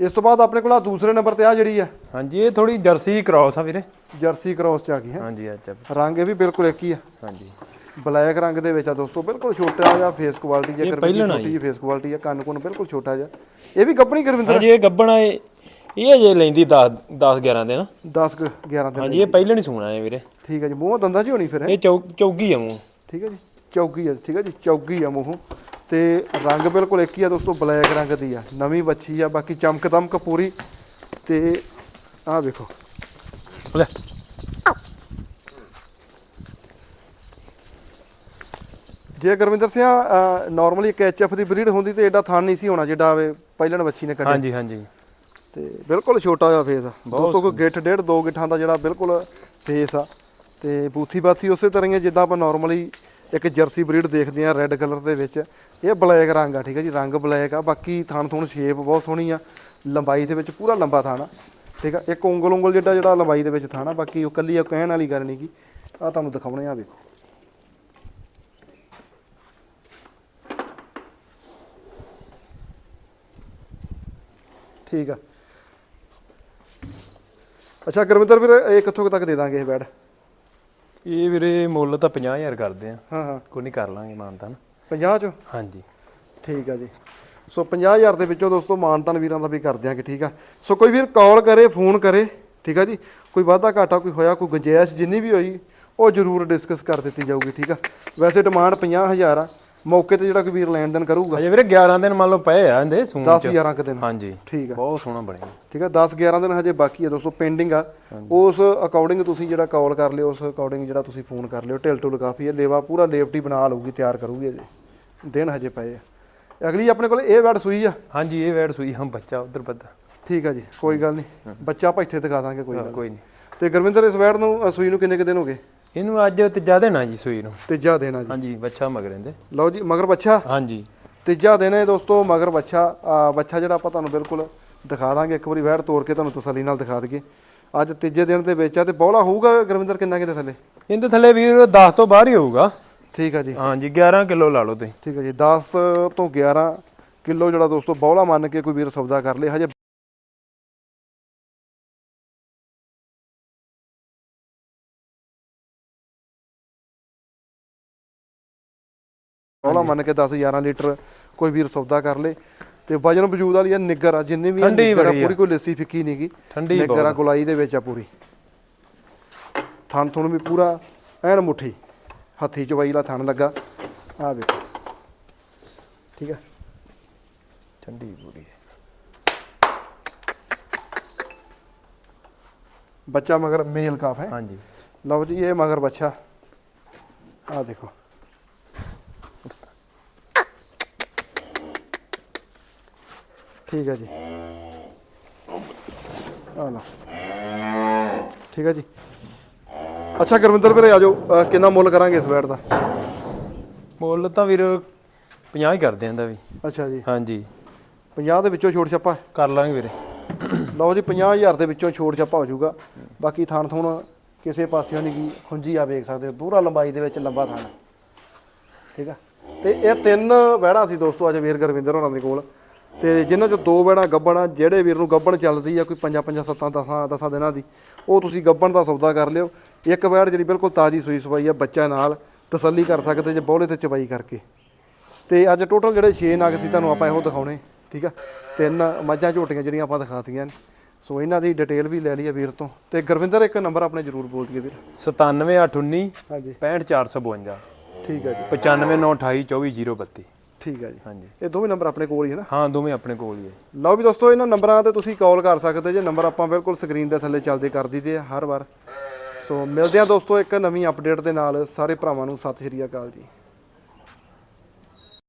ਇਸ ਤੋਂ ਬਾਅਦ ਆਪਣੇ ਕੋਲ ਆ ਦੂਸਰੇ ਨੰਬਰ ਤੇ ਆ ਜਿਹੜੀ ਆ। ਹਾਂਜੀ ਇਹ ਥੋੜੀ ਜਰਸੀ ਕ੍ਰਾਸ ਆ ਵੀਰੇ। ਜਰਸੀ ਕ੍ਰਾਸ ਚ ਆ ਗਈ ਹੈ। ਹਾਂਜੀ ਅੱਛਾ। ਰੰਗ ਇਹ ਵੀ ਬਿਲਕੁਲ ਇੱਕ ਹੀ ਆ। ਹਾਂਜੀ। ਬਲੈਕ ਰੰਗ ਦੇ ਵਿੱਚ ਆ ਦੋਸਤੋ ਬਿਲਕੁਲ ਛੋਟਾ ਜਿਹਾ ਫੇਸ ਕੁਆਲਿਟੀ ਜੇ ਇਹ ਕਰ ਪਹਿਲਣ ਆ ਛੋਟੀ ਜਿਹੀ ਫੇਸ ਕੁਆਲਿਟੀ ਆ ਕੰਨ ਕੁੰਨ ਬਿਲਕੁਲ ਛੋਟਾ ਜਿਹਾ। ਇਹ ਵੀ ਗੱਪਣੀ ਕਰਵਿੰਦਰ ਹਾਂਜੀ ਇਹ ਗੱਬਣਾ ਇਹ ਇਹ ਅਜੇ ਲੈਂਦੀ 10 10 11 ਦਿਨ। 10 ਕੁ 11 ਦਿਨ ਹਾਂਜੀ ਇਹ ਪਹਿਲਾਂ ਨਹੀਂ ਸੂਣਾ ਹੈ ਵੀਰੇ। ਠੀਕ ਹੈ ਜੀ ਮੂੰਹ ਦੰਦਾਂ 'ਚ ਹੋਣੀ ਫਿਰ? ਇਹ ਚੌਗੀ ਆ ਮੂੰਹ। ਠੀਕ ਹੈ ਜੀ ਚੌਗੀ ਆ ਠੀਕ ਹੈ ਜੀ ਚੌਗੀ ਆ ਮੂੰਹ। ਤੇ ਰੰਗ ਬਿਲਕੁਲ ਇੱਕ ਹੀ ਆ ਦੋਸਤੋ ਬਲੈਕ ਰੰਗ ਦੀ ਆ। ਨਵੀਂ ਬੱਚੀ ਆ ਬਾਕੀ ਚਮਕ ਦਮਕ ਪੂਰੀ। ਤੇ ਆਹ ਵੇਖੋ। ਜੇ ਗੁਰਵਿੰਦਰ ਸਿੰਘ ਨਾਰਮਲੀ ਇੱਕ ਐਚਐਫ ਦੀ ਬਰੀਡ ਹੁੰਦੀ ਤੇ ਐਡਾ ਥਣ ਨਹੀਂ ਸੀ ਹੋਣਾ ਜਿੱਡਾ ਵੇ ਪਹਿਲਣ ਬੱਚੀ ਨੇ ਕੱਢਿਆ। ਹਾਂਜੀ ਹਾਂਜੀ। ਤੇ ਬਿਲਕੁਲ ਛੋਟਾ ਜਿਹਾ ਫੇਸ ਆ। ਦੋਸਤੋ ਕੋਈ ਗਿੱਠ ਡੇਢ ਦੋ ਗਿੱਠਾਂ ਦਾ ਜਿਹੜਾ ਬਿਲਕੁਲ ਫੇਸ ਆ। ਤੇ ਬੂਥੀ ਬਾਥੀ ਉਸੇ ਤਰ੍ਹਾਂ ਹੀ ਆ ਜਿੱਦਾਂ ਆਪਾਂ ਨਾਰਮਲੀ ਇੱਕ ਜਰਸੀ ਬਰੀਡ ਦੇਖਦੇ ਆ ਰੈੱਡ ਕਲਰ ਦੇ ਵਿੱਚ। ਇਹ ਬਲੈਕ ਰੰਗ ਆ ਠੀਕ ਹੈ ਜੀ ਰੰਗ ਬਲੈਕ ਆ। ਬਾਕੀ ਥਣ ਥੁਣ ਸ਼ੇਪ ਬਹੁਤ ਸੋਹਣੀ ਆ। ਲੰਬਾਈ ਦੇ ਵਿੱਚ ਪੂਰਾ ਲੰਬਾ ਥਣ ਆ ਠੀਕ ਆ। ਇੱਕ ਉਂਗਲ ਉਂਗਲ ਜਿੱਡਾ ਜਿਹੜਾ ਲੰਬਾਈ ਦੇ ਵਿੱਚ ਥਣ ਆ ਬਾਕੀ ਉਹ ਕੱਲੀ ਆ ਕਹਿਣ ਵਾਲੀ ਗੱਲ ਨਹੀਂ ਗੀ। ਆ ਤੁਹਾਨੂੰ ਦਿਖਾਉਣੇ ਆ ਵੇਖੋ। ਠੀਕ ਆ। ਅੱਛਾ ਗੁਰਵਿੰਦਰ ਵੀਰ ਇਹ ਕਿੱਥੋਂ ਕੁ ਤੱਕ ਦੇ ਦਾਂਗੇ ਇਹ ਬੈਡ? ਇਹ ਵੀਰੇ ਮੁੱਲ ਤਾਂ 50000 ਕਰਦੇ ਆ। ਹਾਂ ਹਾਂ। ਕੋਈ ਨਹੀਂ ਕਰ ਲਾਂਗੇ ਮਾਨਤਾ ਨਾ 50 ਚੋਂ? ਹਾਂਜੀ। ਠੀਕ ਆ ਜੀ। ਸੋ 50000 ਦੇ ਵਿੱਚੋਂ ਦੋਸਤੋ ਮਾਨਤਨ ਵੀਰਾਂ ਦਾ ਵੀ ਕਰ ਦਿਆਂਗੇ ਠੀਕ ਆ। ਸੋ ਕੋਈ ਵੀਰ ਕਾਲ ਕਰੇ ਫੋਨ ਕਰੇ ਠੀਕ ਆ ਜੀ। ਕੋਈ ਵਾਧਾ ਘਾਟਾ ਕੋਈ ਹੋਇਆ ਕੋਈ ਗੁੰਜਾਇਸ਼ ਜਿੰਨੀ ਵੀ ਹੋਈ ਉਹ ਜ਼ਰੂਰ ਡਿਸਕਸ ਕਰ ਦਿੱਤੀ ਜਾਊਗੀ ਠੀਕ ਆ। ਵੈਸੇ ਡਿਮਾਂਡ 50000 ਆ। ਮੌਕੇ ਤੇ ਜਿਹੜਾ ਕੋਈ ਵੀਰ ਲੈਣ ਦੇਣ ਕਰੂਗਾ। ਅਜੇ ਵੀਰੇ 11 ਦਿਨ ਮੰਨ ਲਓ ਪਏ ਆ ਇਹਦੇ ਸੂਣ 10 ਚ 11 ਕੁ ਦਿਨ। ਹਾਂਜੀ। ਠੀਕ ਆ। ਬਹੁਤ ਸੋਹਣਾ ਬਣਿਆ। ਠੀਕ ਆ 10 11 ਦਿਨ ਹਜੇ ਬਾਕੀ ਆ ਦੋਸਤੋ ਪੈਂਡਿੰਗ ਆ। ਉਸ ਅਕੋਰਡਿੰਗ ਤੁਸੀਂ ਜਿਹੜਾ ਕਾਲ ਕਰ ਲਿਓ ਉਸ ਅਕੋਰਡਿੰਗ ਜਿਹੜਾ ਤੁਸੀਂ ਫੋਨ ਕਰ ਲਿਓ ਢਿਲ ਢੁਲ ਕਾਫੀ ਹੈ ਲੇਵਾ ਪੂਰਾ ਲੇਵਟੀ ਬਣਾ ਲਊਗੀ ਤਿਆਰ ਕਰੂਗੀ ਅਜੇ ਦਿਨ ਹਜੇ ਪਏ ਆ। ਅਗਲੀ ਆਪਣੇ ਕੋਲ ਇਹ ਵੈਡ ਸੂਈ ਆ। ਹਾਂਜੀ ਇਹ ਵੈੜ ਸੂਈ ਹਮ ਬੱਚਾ ਉਧਰ ਬੱਦਾ ਠੀਕ ਆ ਜੀ ਕੋਈ ਗੱਲ ਨਹੀਂ। ਬੱਚਾ ਆਪਾਂ ਇੱਥੇ ਦਿਖਾ ਦਾਂਗੇ ਕੋਈ ਗੱਲ ਕੋਈ ਨਹੀਂ। ਤੇ ਗੁਰਵਿੰਦਰ ਇਸ ਵੈਡ ਨੂੰ ਸੂਈ ਨੂੰ ਕਿੰਨੇ ਕੁ ਦਿਨ ਹੋ ਗਏ? ਇਹਨੂੰ ਅੱਜ ਤੀਜਾ ਆ ਜੀ ਸੂਈ ਨੂੰ। ਤੀਜਾ ਆ ਜੀ। ਹਾਂਜੀ ਬੱਚਾ ਮਗਰੇ ਦੇ ਲਓ ਜੀ ਮਗਰ ਬੱਚਾ? ਹਾਂਜੀ। ਤੀਜਾ ਦਿਨ ਹੈ ਦੋਸਤੋ ਮਗਰ ਬੱਚਾ। ਬੱਚਾ ਜਿਹੜਾ ਆਪਾਂ ਤੁਹਾਨੂੰ ਬਿਲਕੁਲ ਦਿਖਾ ਦਾਂਗੇ। ਇੱਕ ਵਾਰੀ ਵੈਡ ਤੋੜ ਕੇ ਤੁਹਾਨੂੰ ਤਸੱਲੀ ਨਾਲ ਦਿਖਾ ਦਈਏ। ਅੱਜ ਤੀਜੇ ਦਿਨ ਦੇ ਵਿੱਚ ਆ ਤੇ ਬੌਲਾ ਹੋਊਗਾ ਗੁਰਵਿੰਦਰ ਕਿੰਨਾ ਕਿਤੇ ਥੱਲੇ? ਇਹਦੇ ਥੱਲੇ ਵੀਰ 10 ਤੋਂ ਬਾਹਰ ਹੀ ਹੋਊਗਾ। ਠੀਕ ਆ ਜੀ। ਹਾਂਜੀ 11 ਕਿਲੋ ਲਾ ਲਓ ਤੁਸੀਂ। ਠੀਕ ਹੈ ਜੀ 10 ਤੋਂ 11 ਕਿਲੋ ਜਿਹੜਾ ਦੋਸਤੋ ਬੌਲਾ ਮੰਨ ਕੇ ਕੋਈ ਵੀਰ ਸੌਦਾ ਕਰ ਲੇ। ਹਜੇ ਬੌਲਾ ਮੰਨ ਕੇ 10 11 ਲੀਟਰ ਕੋਈ ਵੀਰ ਸੌਦਾ ਕਰ ਲੇ ਤੇ ਵਜਨ ਵਜੂਦ ਵਾਲੀ ਆ ਨਿੱਗਰ ਆ ਜਿੰਨੀ ਵੀ ਆ ਨਿੱਗਰ ਆ ਆ। ਪੂਰੀ ਕੋਈ ਲੱਸੀ ਫਿੱਕੀ ਨਹੀਂਗੀ ਠੰਡੀ ਨਿੱਗਰ ਆ ਗੁਲਾਈ ਦੇ ਵਿੱਚ ਆ ਪੂਰੀ। ਥਣ ਥੁਣ ਵੀ ਪੂਰਾ ਐਨ ਮੁੱਠੀ। ਹੱਥੀ ਚਵਾਈ ਵਾਲਾ ਥਣ ਲੱਗਾ। ਆ ਵੇਖੋ। ਠੀਕ ਹੈ ਠੰਡੀ ਪੂਰੀ ਬੱਚਾ ਮਗਰ ਮੇਲ ਕਾਫ ਹੈ। ਹਾਂਜੀ। ਲਓ ਜੀ ਇਹ ਮਗਰ ਬੱਚਾ। ਆ ਦੇਖੋ। ਠੀਕ ਹੈ ਜੀ। ਆ ਲਓ। ਠੀਕ ਹੈ ਜੀ। ਅੱਛਾ ਗੁਰਵਿੰਦਰ ਵੀਰੇ ਆ ਜਾਓ। ਅਹ ਕਿੰਨਾ ਮੁੱਲ ਕਰਾਂਗੇ ਇਸ ਬੈਟ ਦਾ? ਮੁੱਲ ਤਾਂ ਵੀਰ 50 ਹੀ ਕਰਦੇ ਆਂਦਾ ਵੀ। ਅੱਛਾ ਜੀ। ਹਾਂਜੀ। 50 ਦੇ ਵਿੱਚੋਂ ਛੋਟ ਛੱਪਾ? ਕਰ ਲਾਂਗੇ ਵੀਰੇ। ਲਓ ਜੀ 50000 ਦੇ ਵਿੱਚੋਂ ਛੋਟ ਛੱਪਾ ਹੋ ਜਾਊਗਾ। ਬਾਕੀ ਥਾਣ ਥੁਣ ਕਿਸੇ ਪਾਸਿਓਂ ਨਹੀਂ ਗਈ ਖੁੰਜੀ ਆ ਵੇਖ ਸਕਦੇ ਹੋ। ਪੂਰਾ ਲੰਬਾਈ ਦੇ ਵਿੱਚ ਲੰਬਾ ਥਾਣ ਠੀਕ ਆ। ਤੇ ਇਹ ਤਿੰਨ ਵਹਿੜਾਂ ਸੀ ਦੋਸਤੋ ਅੱਜ ਵੀਰ ਗੁਰਵਿੰਦਰ ਹੋਰਾਂ ਦੇ ਕੋਲ। ਤੇ ਜਿਨ੍ਹਾਂ ਚੋਂ ਦੋ ਵਹਿੜਾਂ ਗੱਬਣ ਆ ਜਿਹੜੇ ਵੀਰ ਨੂੰ ਗੱਬਣ ਚੱਲਦੀ ਆ ਕੋਈ ਪੰਜਾਂ ਪੰਜਾਂ ਸੱਤਾਂ ਦਸਾਂ ਦਸਾਂ ਦਿਨਾਂ ਦੀ ਉਹ ਤੁਸੀਂ ਗੱਬਣ ਦਾ ਸੌਦਾ ਕਰ ਲਿਓ। ਇੱਕ ਵਹਿੜ ਜਿਹੜੀ ਬਿਲਕੁਲ ਤਾਜ਼ੀ ਸੂਈ ਸਵਾਈ ਆ ਬੱਚਾ ਨਾਲ ਤਸੱਲੀ ਕਰ ਸਕਦੇ ਜੇ ਬੋਲੇ ਤੇ ਚਬਾਈ ਕਰਕੇ। ਤੇ ਅੱਜ ਟੋਟਲ ਜਿਹੜੇ 6 ਨਗ ਸੀ ਤੁਹਾਨੂੰ ਆਪਾਂ ਇਹੋ ਦਿਖਾਉਣੇ ਠੀਕ ਆ? ਤਿੰਨ ਮੱਝਾਂ ਝੋਟੀਆਂ ਜਿਹੜੀਆਂ ਆਪਾਂ ਦਿਖਾਤੀਆਂ ਨੇ। ਸੋ ਇਹਨਾਂ ਦੀ ਡਿਟੇਲ ਵੀ ਲੈ ਲਈ ਆ ਵੀਰ ਤੋਂ। ਤੇ ਗੁਰਵਿੰਦਰ ਇੱਕ ਨੰਬਰ ਆਪਣੇ ਜ਼ਰੂਰ ਬੋਲ ਦਈਏ ਵੀਰ। 97819 ਹਾਂਜੀ। 65452 ਠੀਕ ਹੈ ਜੀ। 9598242032 ਠੀਕ ਹੈ ਜੀ। ਹਾਂਜੀ। ਇਹ ਦੋਵੇਂ ਨੰਬਰ ਆਪਣੇ ਕੋਲ ਹੀ ਹੈ ਨਾ? ਹਾਂ ਦੋਵੇਂ ਆਪਣੇ ਕੋਲ ਹੀ ਹੈ। ਲਓ ਵੀ ਦੋਸਤੋ ਇਹਨਾਂ ਨੰਬਰਾਂ ਤੇ ਤੁਸੀਂ ਕਾਲ ਕਰ ਸਕਦੇ ਜੇ। ਨੰਬਰ ਆਪਾਂ ਬਿਲਕੁਲ ਸਕਰੀਨ ਦੇ ਥੱਲੇ ਚੱਲਦੇ ਕਰ ਦਈਦੇ ਆ ਹਰ ਵਾਰ। ਸੋ ਮਿਲਦੇ ਆ ਦੋਸਤੋ ਇੱਕ ਨਵੀਂ ਅਪਡੇਟ ਦੇ ਨਾਲ। ਸਾਰੇ ਭਰਾਵਾਂ ਨੂੰ ਸਤਿ ਸ਼੍ਰੀ ਅਕਾਲ ਜੀ।